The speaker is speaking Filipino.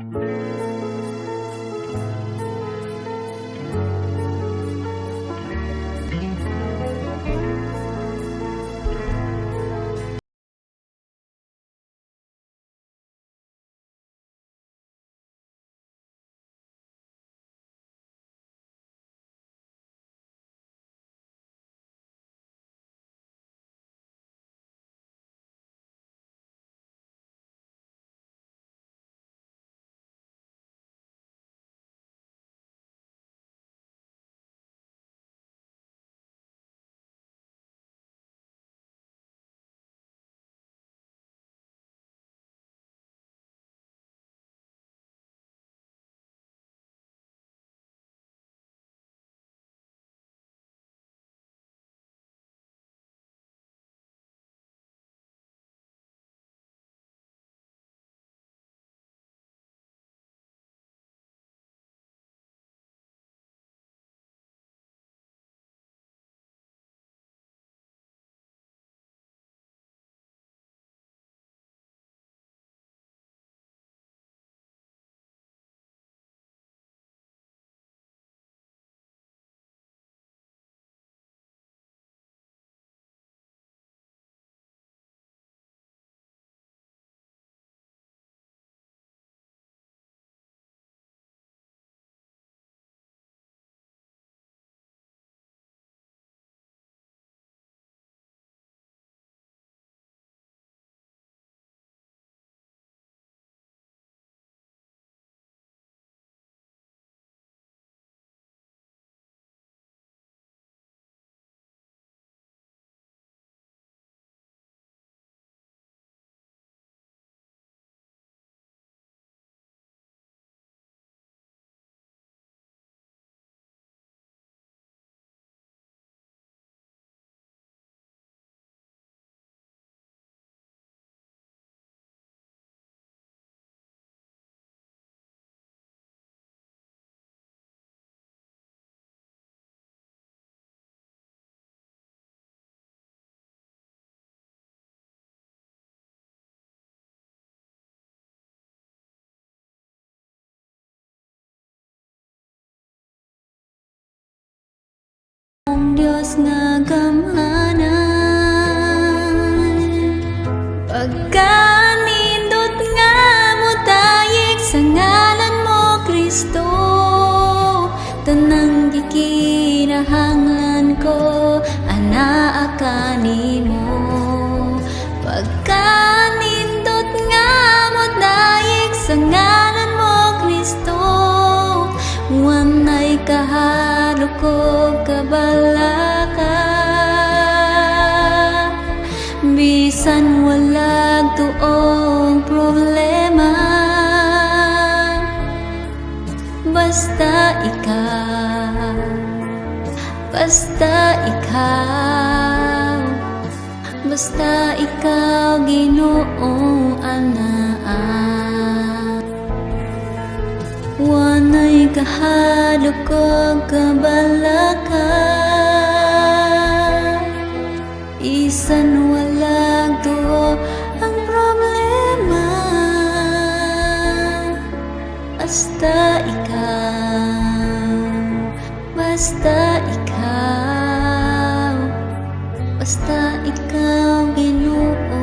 Música Pagkanindot nga mo tayik sa ngalan mo Kristo Tanang gikinahanglan ko anaa ka nimo Pagkanindot nga mo tayik sa ngalan mo Kristo Wanay kahalo ko kabalaka Bisan walag tuong problema. Basta ikaw Basta ikaw Basta ikaw ginoong anaa. Wanay kahalo ko kabalaka. Isan walang Basta ikaw. Basta ikaw binuo